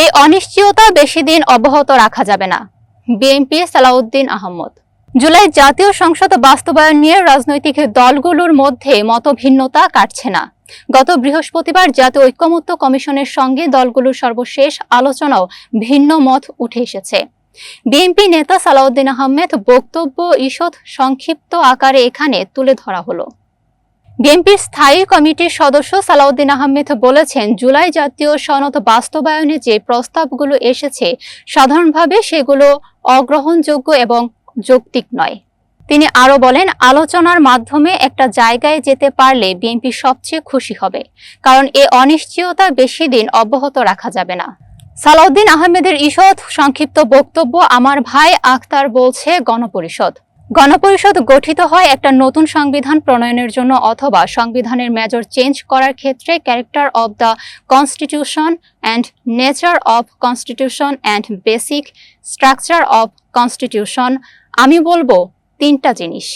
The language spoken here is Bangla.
এই অনিশ্চয়তা বেশি দিন অব্যাহত রাখা যাবে না। বিএনপি সালাউদ্দিন আহমদ। জুলাই জাতীয় সংসদ বাস্তবায়ন নিয়ে রাজনৈতিক দলগুলোর মধ্যে মতভিন্নতা কাটছে না। গত বৃহস্পতিবার জাতীয় ঐক্যমত্য কমিশনের সঙ্গে দলগুলোর সর্বশেষ আলোচনাও ভিন্ন মত উঠে এসেছে। বিএনপি নেতা সালাউদ্দিন আহমেদ বক্তব্য ঈষৎ সংক্ষিপ্ত আকারে এখানে তুলে ধরা হলো। বিএনপির স্থায়ী কমিটির সদস্য সালাউদ্দিন আহমেদ বলেছেন, জুলাই জাতীয় সনদ বাস্তবায়নে যে প্রস্তাবগুলো এসেছে, সাধারণভাবে সেগুলো অগ্রহণযোগ্য এবং যৌক্তিক নয়। তিনি আরও বলেন, আলোচনার মাধ্যমে একটা জায়গায় যেতে পারলে বিএনপি সবচেয়ে খুশি হবে, কারণ এ অনিশ্চয়তা বেশি দিন অব্যাহত রাখা যাবে না। সালাউদ্দিন আহমেদের ঈষৎ সংক্ষিপ্ত বক্তব্য, আমার ভাই আখতার বলছে গণপরিষদ। গণপরিষদ গঠিত হয় একটা নতুন সংবিধান প্রণয়নের জন্য অথবা সংবিধানের মেজর চেঞ্জ করার ক্ষেত্রে character of the constitution and nature of constitution and basic structure of constitution আমি বলব তিনটা জিনিস।